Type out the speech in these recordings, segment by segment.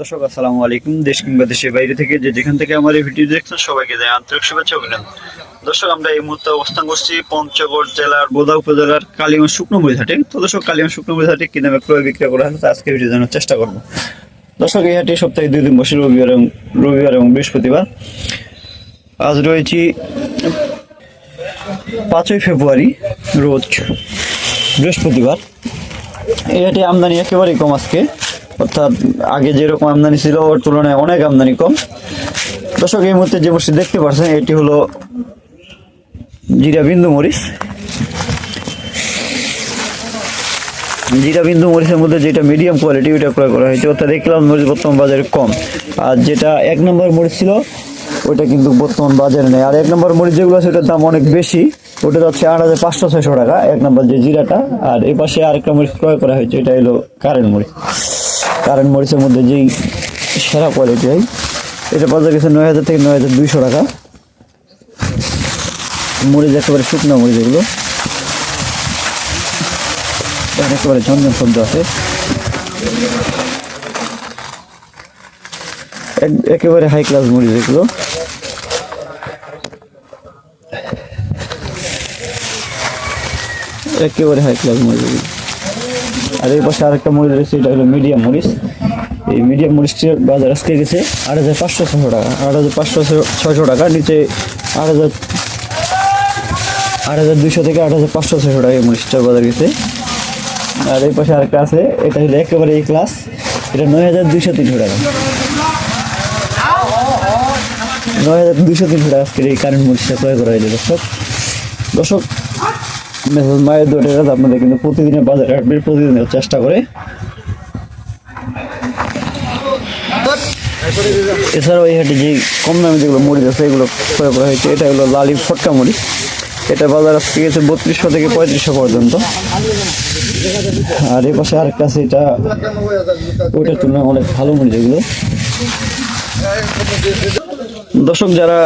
দর্শক, আসসালামু আলাইকুম। দেশ কিংবা দেশের বাইরে থেকে যে যেখান থেকে আমার এই ভিডিও দেখছেন, সবাইকে জানাই আন্তরিক শুভেচ্ছা অভিনন্দন। দর্শক, আমরা এই মুহূর্তে অবস্থান করছি পঞ্চগড় জেলার বোদা উপজেলার কালিগঞ্জ শুকনো মরিঘাটে তো দর্শক কালিগঞ্জ শুকনো মরিঘাটে কি দামে ক্রয় বিক্রয় করা হয় তা আজকে ভিডিও জানার চেষ্টা করব। দর্শক, এই হাটে সপ্তাহে দুই দিন বসে রবিবার এবং রবিবার এবং বৃহস্পতিবার। আজ রয়েছি পাঁচই ফেব্রুয়ারি রোজ বৃহস্পতিবার। এই হাটে আমদানি একেবারেই কম আজকে। অর্থাৎ আগে যেরকম আমদানি ছিল, ওর তুলনায় অনেক আমদানি কম। দর্শক, এই মুহূর্তে যে মসজিদ দেখতে পাচ্ছেন, এটি হলো জিরা বিন্দু মরিচ। জিরা বিন্দু মরিচের মধ্যে যেটা মিডিয়াম কোয়ালিটি ওইটা ক্রয় করা হয়েছে। অর্থাৎ দেখলাম মরিচ বর্তমান বাজারে কম। আর যেটা এক নম্বর মরিচ ছিল, ওইটা কিন্তু বর্তমান বাজারে নেই। আর এক নম্বর মরিচ যেগুলো আছে, ওটার দাম অনেক বেশি। ওটা যাচ্ছে আট হাজার পাঁচশো ছয়শো টাকা, এক নম্বর যে জিরাটা। আর এই পাশে আরেকটা মরিচ ক্রয় করা হয়েছে, এটা হলো কারেন্ট মরিচ। কারেন্ট মরিচের মধ্যে যেই সেরা কোয়ালিটি হয়, এটা বাজার গেছে নয় হাজার থেকে নয় হাজার দুইশো টাকা। মরিচ একেবারে শুকনো মরিচ এগুলো। একেবারে ঝনঝন শব্দ আছে। এক- একেবারে হাই ক্লাস মরিচ এগুলো। একেবারে হাই ক্লাস মরিচ এগুলো। আর এই পাশে আরেকটা মরিচ রয়েছে, এটা হলো মিডিয়াম মরিচ। এই মিডিয়াম মরিচটির বাজার আজকে গেছে আট হাজার পাঁচশো ছশো টাকা। আট হাজার পাঁচশো ছয়শো টাকা, নিচে আট হাজার আট হাজার দুইশো থেকে আট হাজার পাঁচশো ছশো টাকা এই মরিচটার বাজার গেছে। আর এই পাশে আরেকটা আছে, এটা হলো একেবারে এই ক্লাস এটা নয় হাজার দুইশো তিনশো টাকা। নয় হাজার দুইশো তিনশো টাকা আজকের এই কারেন্ট মরিচটা ক্রয় করা হয়েছে, দর্শক। দর্শক মেসেজ মায়ের দোটেরা আপনাদের কিন্তু প্রতিদিনের বাজারে হাটবে, প্রতিদিনের চেষ্টা করে। এছাড়াও এই হাটে যে কম দামে যেগুলো মরিচ আছে, এগুলো ক্রয় করা হয়েছে, এটা হলো লালি ফটকা মরিচ এটা বাজার আজকে গেছে বত্রিশশো থেকে পঁয়ত্রিশশো পর্যন্ত। আর এই পাশে আরেকটা আছে, এটা ওইটার তুলনায় অনেক ভালো মরিচ এগুলো দর্শক, যারা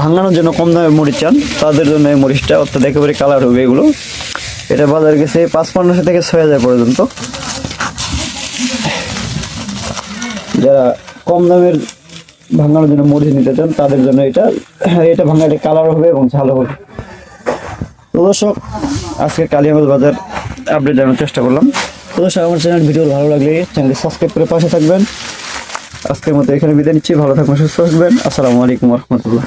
ভাঙানোর জন্য কম দামে মরিচ চান, তাদের জন্য এই মরিচটা অর্থাৎ একেবারে কালার হবে এগুলো। এটা বাজার গেছে পাঁচ পনেরোশো থেকে ছয় হাজার পর্যন্ত। যারা কম দামের ভাঙানোর জন্য মরিচ নিতে চান, তাদের জন্য এটা এটা ভাঙালে কালার হবে এবং ঝাল হবে। তো দর্শক আজকে কালিয়াগঞ্জ বাজার আপডেট জানার চেষ্টা করলাম। তো দর্শক, আমার চ্যানেল ভিডিও ভালো লাগলে চ্যানেলটি সাবস্ক্রাইব করে পাশে থাকবেন। আজকের মতো এখানে বিদায় নিচ্ছি, ভালো থাকবেন, সুস্থ থাকবেন। আসসালামু আলাইকুম রহমতুল্লাহ।